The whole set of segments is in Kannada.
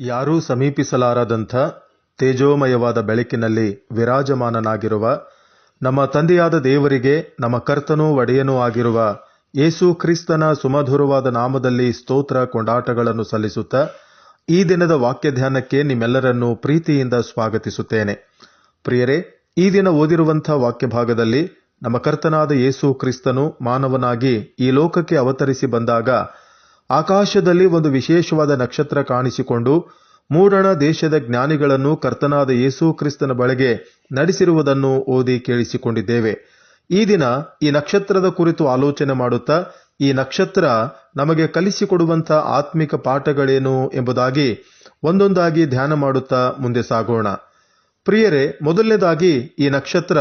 ಯಾರೂ ಸಮೀಪಿಸಲಾರದಂಥ ತೇಜೋಮಯವಾದ ಬೆಳಕಿನಲ್ಲಿ ವಿರಾಜಮಾನನಾಗಿರುವ ನಮ್ಮ ತಂದೆಯಾದ ದೇವರಿಗೆ, ನಮ್ಮ ಕರ್ತನೂ ಒಡೆಯನೂ ಆಗಿರುವ ಯೇಸು ಕ್ರಿಸ್ತನ ಸುಮಧುರವಾದ ನಾಮದಲ್ಲಿ ಸ್ತೋತ್ರ ಕೊಂಡಾಟಗಳನ್ನು ಸಲ್ಲಿಸುತ್ತಾ ಈ ದಿನದ ವಾಕ್ಯ ಧ್ಯಾನಕ್ಕೆ ನಿಮ್ಮೆಲ್ಲರನ್ನೂ ಪ್ರೀತಿಯಿಂದ ಸ್ವಾಗತಿಸುತ್ತೇನೆ. ಪ್ರಿಯರೇ, ಈ ದಿನ ಓದಿರುವಂಥ ವಾಕ್ಯ ಭಾಗದಲ್ಲಿ ನಮ್ಮ ಕರ್ತನಾದ ಯೇಸು ಕ್ರಿಸ್ತನು ಮಾನವನಾಗಿ ಈ ಲೋಕಕ್ಕೆ ಅವತರಿಸಿ ಬಂದಾಗ ಆಕಾಶದಲ್ಲಿ ಒಂದು ವಿಶೇಷವಾದ ನಕ್ಷತ್ರ ಕಾಣಿಸಿಕೊಂಡು ಮೂಡಣ ದೇಶದ ಜ್ಞಾನಿಗಳನ್ನು ಕರ್ತನಾದ ಯೇಸು ಕ್ರಿಸ್ತನ ಬಳಿಗೆ ನಡೆಸಿರುವುದನ್ನು ಓದಿ ಕೇಳಿಸಿಕೊಂಡಿದ್ದೇವೆ. ಈ ದಿನ ಈ ನಕ್ಷತ್ರದ ಕುರಿತು ಆಲೋಚನೆ ಮಾಡುತ್ತಾ, ಈ ನಕ್ಷತ್ರ ನಮಗೆ ಕಲಿಸಿಕೊಡುವಂಥ ಆತ್ಮಿಕ ಪಾಠಗಳೇನು ಎಂಬುದಾಗಿ ಒಂದೊಂದಾಗಿ ಧ್ಯಾನ ಮಾಡುತ್ತಾ ಮುಂದೆ ಸಾಗೋಣ. ಪ್ರಿಯರೇ, ಮೊದಲನೇದಾಗಿ ಈ ನಕ್ಷತ್ರ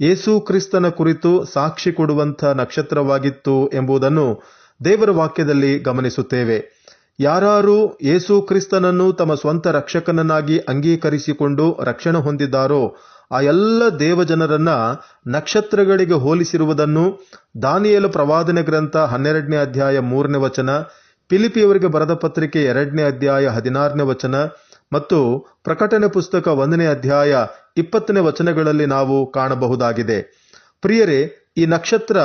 ಯೇಸು ಕ್ರಿಸ್ತನ ಕುರಿತು ಸಾಕ್ಷಿ ಕೊಡುವಂಥ ನಕ್ಷತ್ರವಾಗಿತ್ತು ಎಂಬುದನ್ನು ದೇವರ ವಾಕ್ಯದಲ್ಲಿ ಗಮನಿಸುತ್ತೇವೆ. ಯಾರು ಯೇಸು ಕ್ರಿಸ್ತನನ್ನು ತಮ್ಮ ಸ್ವಂತ ರಕ್ಷಕನನ್ನಾಗಿ ಅಂಗೀಕರಿಸಿಕೊಂಡು ರಕ್ಷಣೆ ಹೊಂದಿದ್ದಾರೋ, ಆ ಎಲ್ಲ ದೇವಜನರನ್ನ ನಕ್ಷತ್ರಗಳಿಗೆ ಹೋಲಿಸಿರುವುದನ್ನು ದಾನಿಯಲು ಪ್ರವಾದನೆ ಗ್ರಂಥ ಹನ್ನೆರಡನೇ ಅಧ್ಯಾಯ ಮೂರನೇ ವಚನ ಪಿಲಿಪಿಯವರಿಗೆ ಬರೆದ ಪತ್ರಿಕೆ ಎರಡನೇ ಅಧ್ಯಾಯ ಹದಿನಾರನೇ ವಚನ ಮತ್ತು ಪ್ರಕಟಣೆ ಪುಸ್ತಕ ಒಂದನೇ ಅಧ್ಯಾಯ ಇಪ್ಪತ್ತನೇ ವಚನಗಳಲ್ಲಿ ನಾವು ಕಾಣಬಹುದಾಗಿದೆ. ಪ್ರಿಯರೇ, ಈ ನಕ್ಷತ್ರ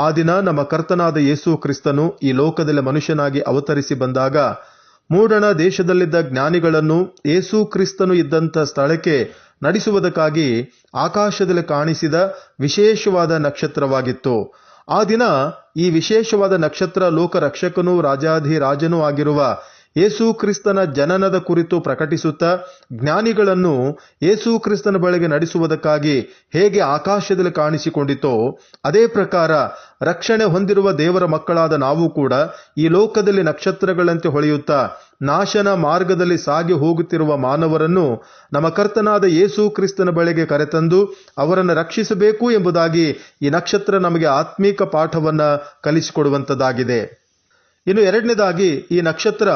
ಆ ದಿನ ನಮ್ಮ ಕರ್ತನಾದ ಯೇಸು ಕ್ರಿಸ್ತನು ಈ ಲೋಕದಲ್ಲಿ ಮನುಷ್ಯನಾಗಿ ಅವತರಿಸಿ ಬಂದಾಗ ಮೂಡಣ ದೇಶದಲ್ಲಿದ್ದ ಜ್ಞಾನಿಗಳನ್ನು ಯೇಸು ಕ್ರಿಸ್ತನು ಇದ್ದಂಥ ಸ್ಥಳಕ್ಕೆ ನಡೆಸುವುದಕ್ಕಾಗಿ ಆಕಾಶದಲ್ಲಿ ಕಾಣಿಸಿದ ವಿಶೇಷವಾದ ನಕ್ಷತ್ರವಾಗಿತ್ತು. ಆ ದಿನ ಈ ವಿಶೇಷವಾದ ನಕ್ಷತ್ರ ಲೋಕ ರಕ್ಷಕನೂ ರಾಜಾಧಿರಾಜನೂ ಆಗಿರುವ ಯೇಸು ಕ್ರಿಸ್ತನ ಜನನದ ಕುರಿತು ಪ್ರಕಟಿಸುತ್ತಾ ಜ್ಞಾನಿಗಳನ್ನು ಯೇಸು ಕ್ರಿಸ್ತನ ಬಳಿಗೆ ನಡೆಸುವುದಕ್ಕಾಗಿ ಹೇಗೆ ಆಕಾಶದಲ್ಲಿ ಕಾಣಿಸಿಕೊಂಡಿತೋ ಅದೇ ಪ್ರಕಾರ ರಕ್ಷಣೆ ಹೊಂದಿರುವ ದೇವರ ಮಕ್ಕಳಾದ ನಾವು ಕೂಡ ಈ ಲೋಕದಲ್ಲಿ ನಕ್ಷತ್ರಗಳಂತೆ ಹೊಳೆಯುತ್ತಾ ನಾಶನ ಮಾರ್ಗದಲ್ಲಿ ಸಾಗಿ ಹೋಗುತ್ತಿರುವ ಮಾನವರನ್ನು ನಮ್ಮ ಕರ್ತನಾದ ಯೇಸು ಕ್ರಿಸ್ತನ ಬಳಿಗೆ ಕರೆತಂದು ಅವರನ್ನು ರಕ್ಷಿಸಬೇಕು ಎಂಬುದಾಗಿ ಈ ನಕ್ಷತ್ರ ನಮಗೆ ಆತ್ಮೀಕ ಪಾಠವನ್ನು ಕಲಿಸಿಕೊಡುವಂಥದ್ದಾಗಿದೆ ಇನ್ನು ಎರಡನೇದಾಗಿ ಈ ನಕ್ಷತ್ರ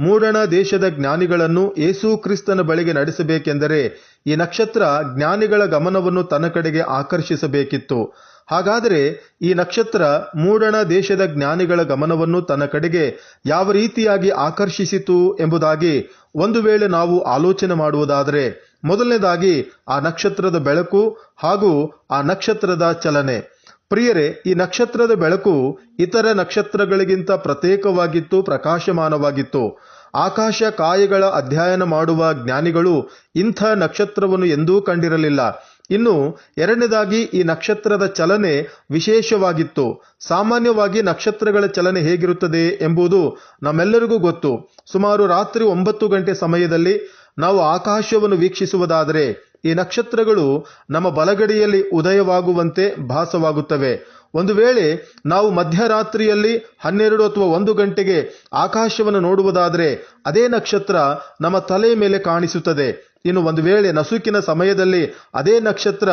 ಮೂಡಣ ದೇಶದ ಜ್ಞಾನಿಗಳನ್ನು ಯೇಸು ಕ್ರಿಸ್ತನ ಬಳಿಗೆ ನಡೆಸಬೇಕೆಂದರೆ ಈ ನಕ್ಷತ್ರ ಜ್ಞಾನಿಗಳ ಗಮನವನ್ನು ತನ್ನ ಕಡೆಗೆ ಆಕರ್ಷಿಸಬೇಕಿತ್ತು. ಹಾಗಾದರೆ ಈ ನಕ್ಷತ್ರ ಮೂಡಣ ದೇಶದ ಜ್ಞಾನಿಗಳ ಗಮನವನ್ನು ತನ್ನ ಕಡೆಗೆ ಯಾವ ರೀತಿಯಾಗಿ ಆಕರ್ಷಿಸಿತು ಎಂಬುದಾಗಿ ಒಂದು ವೇಳೆ ನಾವು ಆಲೋಚನೆ ಮಾಡುವುದಾದರೆ ಮೊದಲನೇದಾಗಿ ಆ ನಕ್ಷತ್ರದ ಬೆಳಕು ಹಾಗೂ ಆ ನಕ್ಷತ್ರದ ಚಲನೆ. ಪ್ರಿಯರೇ, ಈ ನಕ್ಷತ್ರದ ಬೆಳಕು ಇತರ ನಕ್ಷತ್ರಗಳಿಗಿಂತ ಪ್ರತ್ಯೇಕವಾಗಿತ್ತು, ಪ್ರಕಾಶಮಾನವಾಗಿತ್ತು. ಆಕಾಶ ಕಾಯಗಳ ಅಧ್ಯಯನ ಮಾಡುವ ಜ್ಞಾನಿಗಳು ಇಂಥ ನಕ್ಷತ್ರವನ್ನು ಎಂದೂ ಕಂಡಿರಲಿಲ್ಲ. ಇನ್ನು ಎರಡನೇದಾಗಿ, ಈ ನಕ್ಷತ್ರದ ಚಲನೆ ವಿಶೇಷವಾಗಿತ್ತು. ಸಾಮಾನ್ಯವಾಗಿ ನಕ್ಷತ್ರಗಳ ಚಲನೆ ಹೇಗಿರುತ್ತದೆ ಎಂಬುದು ನಮ್ಮೆಲ್ಲರಿಗೂ ಗೊತ್ತು. ಸುಮಾರು ರಾತ್ರಿ ಒಂಬತ್ತು ಗಂಟೆ ಸಮಯದಲ್ಲಿ ನಾವು ಆಕಾಶವನ್ನು ವೀಕ್ಷಿಸುವುದಾದರೆ ಈ ನಕ್ಷತ್ರಗಳು ನಮ್ಮ ಬಲಗಡೆಯಲ್ಲಿ ಉದಯವಾಗುವಂತೆ ಭಾಸವಾಗುತ್ತವೆ. ಒಂದು ವೇಳೆ ನಾವು ಮಧ್ಯರಾತ್ರಿಯಲ್ಲಿ ಹನ್ನೆರಡು ಅಥವಾ ಒಂದು ಗಂಟೆಗೆ ಆಕಾಶವನ್ನು ನೋಡುವುದಾದರೆ ಅದೇ ನಕ್ಷತ್ರ ನಮ್ಮ ತಲೆಯ ಮೇಲೆ ಕಾಣಿಸುತ್ತದೆ. ಇನ್ನು ಒಂದು ವೇಳೆ ನಸುಕಿನ ಸಮಯದಲ್ಲಿ ಅದೇ ನಕ್ಷತ್ರ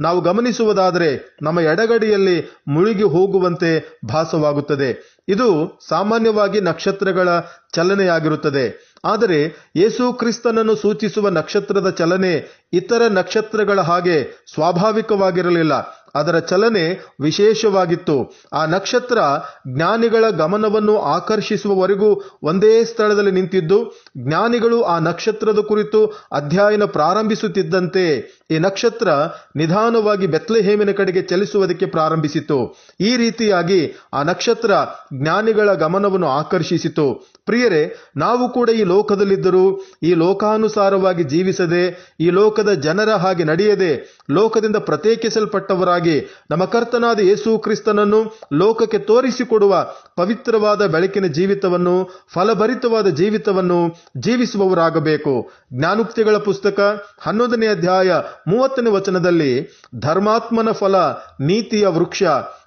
ನಾವು ಗಮನಿಸುವುದಾದರೆ ನಮ್ಮ ಎಡಗಡೆಯಲ್ಲಿ ಮುಳುಗಿ ಹೋಗುವಂತೆ ಭಾಸವಾಗುತ್ತದೆ. ಇದು ಸಾಮಾನ್ಯವಾಗಿ ನಕ್ಷತ್ರಗಳ ಚಲನೆಯಾಗಿರುತ್ತದೆ. ಆದರೆ ಯೇಸು ಕ್ರಿಸ್ತನನ್ನು ಸೂಚಿಸುವ ನಕ್ಷತ್ರದ ಚಲನೆ ಇತರ ನಕ್ಷತ್ರಗಳ ಹಾಗೆ ಸ್ವಾಭಾವಿಕವಾಗಿರಲಿಲ್ಲ. ಅದರ ಚಲನೆ ವಿಶೇಷವಾಗಿತ್ತು. ಆ ನಕ್ಷತ್ರ ಜ್ಞಾನಿಗಳ ಗಮನವನ್ನು ಆಕರ್ಷಿಸುವವರೆಗೂ ಒಂದೇ ಸ್ಥಳದಲ್ಲಿ ನಿಂತಿದ್ದು, ಜ್ಞಾನಿಗಳು ಆ ನಕ್ಷತ್ರದ ಕುರಿತು ಅಧ್ಯಯನ ಪ್ರಾರಂಭಿಸುತ್ತಿದ್ದಂತೆ ಈ ನಕ್ಷತ್ರ ನಿಧಾನವಾಗಿ ಬೆತ್ಲೆಹೇಮಿನ ಕಡೆಗೆ ಚಲಿಸುವುದಕ್ಕೆ ಪ್ರಾರಂಭಿಸಿತು. ಈ ರೀತಿಯಾಗಿ ಆ ನಕ್ಷತ್ರ ಜ್ಞಾನಿಗಳ ಗಮನವನ್ನು ಆಕರ್ಷಿಸಿತು. ಪ್ರಿಯರೇ, ನಾವು ಕೂಡ ಈ ಲೋಕದಲ್ಲಿದ್ದರೂ ಈ ಲೋಕಾನುಸಾರವಾಗಿ ಜೀವಿಸದೆ, ಈ ಲೋಕದ ಜನರ ಹಾಗೆ ನಡೆಯದೆ, ಲೋಕದಿಂದ ಪ್ರತ್ಯೇಕಿಸಲ್ಪಟ್ಟವರಾಗಿ ನಮ್ಮ ಕರ್ತನಾದ ಯೇಸು ಕ್ರಿಸ್ತನನ್ನು ಲೋಕಕ್ಕೆ ತೋರಿಸಿಕೊಡುವ ಪವಿತ್ರವಾದ ಬೆಳಕಿನ ಜೀವಿತವನ್ನು, ಫಲಭರಿತವಾದ ಜೀವಿತವನ್ನು ಜೀವಿಸುವವರಾಗಬೇಕು. ಜ್ಞಾನೋಕ್ತಿಗಳ ಪುಸ್ತಕ ಹನ್ನೊಂದನೇ ಅಧ್ಯಾಯ ಮೂವತ್ತನೇ ವಚನದಲ್ಲಿ ಧರ್ಮಾತ್ಮನ ಫಲ, ನೀತಿಯ ವೃಕ್ಷ,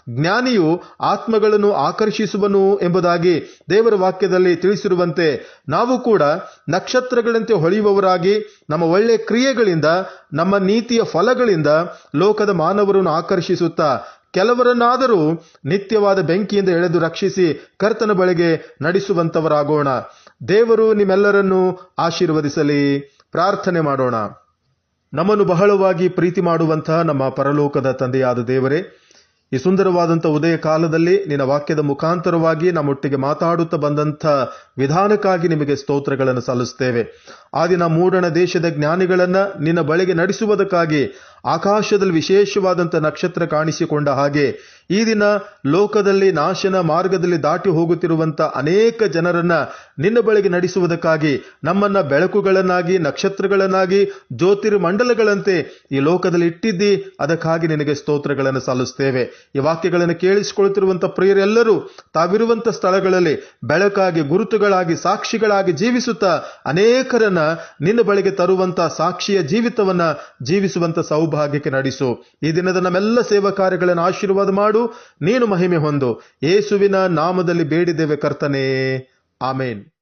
ಜ್ಞಾನಿಯು ಆತ್ಮಗಳನ್ನು ಆಕರ್ಷಿಸುವನು ಎಂಬುದಾಗಿ ದೇವರ ವಾಕ್ಯದಲ್ಲಿ ತಿಳಿಸಿರುವಂತೆ ನಾವು ಕೂಡ ನಕ್ಷತ್ರಗಳಂತೆ ಹೊಳೆಯುವವರಾಗಿ ನಮ್ಮ ಒಳ್ಳೆಯ ಕ್ರಿಯೆಗಳಿಂದ, ನಮ್ಮ ನೀತಿಯ ಫಲಗಳಿಂದ ಲೋಕದ ಮಾನವರನ್ನು ಆಕರ್ಷಿಸುತ್ತಾ, ಕೆಲವರನ್ನಾದರೂ ನಿತ್ಯವಾದ ಬೆಂಕಿಯಿಂದ ಎಳೆದು ರಕ್ಷಿಸಿ ಕರ್ತನ ಬಳಿಗೆ ನಡೆಸುವಂತವರಾಗೋಣ. ದೇವರು ನಿಮ್ಮೆಲ್ಲರನ್ನೂ ಆಶೀರ್ವದಿಸಲಿ. ಪ್ರಾರ್ಥನೆ ಮಾಡೋಣ. ನಮ್ಮನ್ನು ಬಹಳವಾಗಿ ಪ್ರೀತಿ ಮಾಡುವಂತಹ ನಮ್ಮ ಪರಲೋಕದ ತಂದೆಯಾದ ದೇವರೇ, ಈ ಸುಂದರವಾದಂಥ ಉದಯ ಕಾಲದಲ್ಲಿ ನಿನ್ನ ವಾಕ್ಯದ ಮುಖಾಂತರವಾಗಿ ನಮ್ಮೊಟ್ಟಿಗೆ ಮಾತಾಡುತ್ತಾ ಬಂದಂಥ ವಿಧಾನಕ್ಕಾಗಿ ನಿಮಗೆ ಸ್ತೋತ್ರಗಳನ್ನು ಸಲ್ಲಿಸ್ತೇವೆ ಆ ದಿನ ಮೂಡಣ ದೇಶದ ಜ್ಞಾನಿಗಳನ್ನ ನಿನ್ನ ಬಳಿಗೆ ನಡೆಸುವುದಕ್ಕಾಗಿ ಆಕಾಶದಲ್ಲಿ ವಿಶೇಷವಾದಂಥ ನಕ್ಷತ್ರ ಕಾಣಿಸಿಕೊಂಡ ಹಾಗೆ ಈ ದಿನ ಲೋಕದಲ್ಲಿ ನಾಶನ ಮಾರ್ಗದಲ್ಲಿ ದಾಟಿ ಹೋಗುತ್ತಿರುವಂಥ ಅನೇಕ ಜನರನ್ನ ನಿನ್ನ ಬಳಿಗೆ ನಡೆಸುವುದಕ್ಕಾಗಿ ನಮ್ಮನ್ನ ಬೆಳಕುಗಳನ್ನಾಗಿ, ನಕ್ಷತ್ರಗಳನ್ನಾಗಿ, ಜ್ಯೋತಿರ್ಮಂಡಲಗಳಂತೆ ಈ ಲೋಕದಲ್ಲಿ ಇಟ್ಟಿದ್ದಿ. ಅದಕ್ಕಾಗಿ ನಿನಗೆ ಸ್ತೋತ್ರಗಳನ್ನು ಸಲ್ಲಿಸ್ತೇವೆ. ಈ ವಾಕ್ಯಗಳನ್ನು ಕೇಳಿಸಿಕೊಳ್ಳುತ್ತಿರುವಂತ ಪ್ರಿಯರೆಲ್ಲರೂ ತಾವಿರುವಂಥ ಸ್ಥಳಗಳಲ್ಲಿ ಬೆಳಕಾಗಿ, ಗುರುತುಗಳಾಗಿ, ಸಾಕ್ಷಿಗಳಾಗಿ ಜೀವಿಸುತ್ತಾ ಅನೇಕರನ್ನ ನಿನ್ನ ಬಳಿಗೆ ತರುವಂತ ಸಾಕ್ಷಿಯ ಜೀವಿತವನ್ನ ಜೀವಿಸುವಂತ ಸೌಭಾಗ್ಯಕ್ಕೆ ನಡೆಸು. ಈ ದಿನದ ನಮ್ಮೆಲ್ಲ ಸೇವಾ ಕಾರ್ಯಗಳನ್ನು ಆಶೀರ್ವಾದ ಮಾಡು. ನೀನು ಮಹಿಮೆ ಹೊಂದು. ಯೇಸುವಿನ ನಾಮದಲ್ಲಿ ಬೇಡಿದ್ದೇವೆ ಕರ್ತನೇ. ಆಮೇನ್.